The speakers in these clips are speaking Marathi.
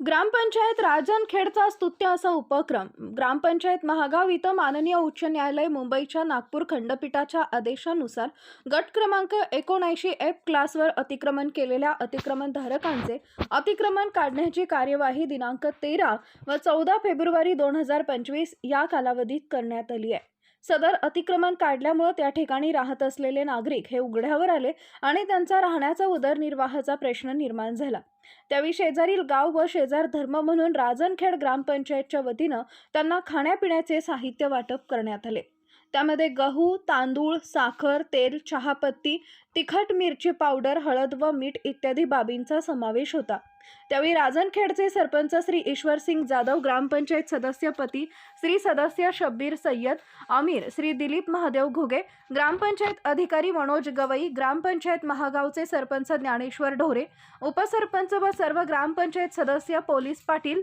ग्रामपंचायत राजनखेडचा स्तुत्य असा उपक्रम. ग्रामपंचायत महागाव इथं माननीय उच्च न्यायालय मुंबईच्या नागपूर खंडपीठाच्या आदेशानुसार गट क्रमांक एकोणऐंशी एफ क्लासवर अतिक्रमण केलेल्या अतिक्रमणधारकांचे अतिक्रमण काढण्याची कार्यवाही दिनांक तेरा व चौदा फेब्रुवारी दोन हजार पंचवीस या कालावधीत करण्यात आली आहे. सदर अतिक्रमण काढल्यामुळे त्या ठिकाणी राहत असलेले नागरिक हे उघड्यावर आले आणि त्यांचा राहण्याचा उदरनिर्वाहाचा प्रश्न निर्माण झाला. त्यावेळी शेजारील गाव व शेजार धर्म म्हणून राजनखेड ग्रामपंचायतच्या वतीनं त्यांना खाण्यापिण्याचे साहित्य वाटप करण्यात आले. त्यामध्ये गहू तांदूळ साखर तेल चहापत्ती तिखट मिरची पावडर हळद व मीठ इत्यादी बाबींचा समावेश होता. त्यावेळी राजनखेडचे सरपंच श्री ईश्वरसिंग जाधव ग्रामपंचायत सदस्यपती श्री सदस्य शब्बीर सय्यद आमिर श्री दिलीप महादेव घुगे ग्रामपंचायत अधिकारी मनोज गवई ग्रामपंचायत महागावचे सरपंच ज्ञानेश्वर ढोरे उपसरपंच व सर्व ग्रामपंचायत सदस्य पोलीस पाटील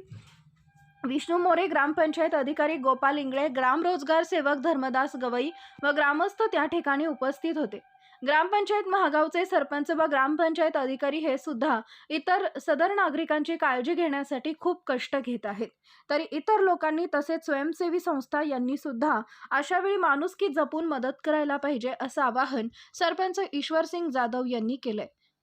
विष्णू मोरे ग्रामपंचायत अधिकारी गोपाल इंगळे ग्रामरोजगार सेवक धर्मदास गवई व ग्रामस्थ त्या ठिकाणी उपस्थित होते. ग्रामपंचायत महागावचे सरपंच व ग्रामपंचायत अधिकारी हे सुद्धा इतर सदर नागरिकांची काळजी घेण्यासाठी खूप कष्ट घेत आहेत. तरी इतर लोकांनी तसेच स्वयंसेवी संस्था यांनी सुद्धा अशा वेळी माणुसकी जपून मदत करायला पाहिजे असं आवाहन सरपंच ईश्वरसिंग जाधव यांनी केलंय.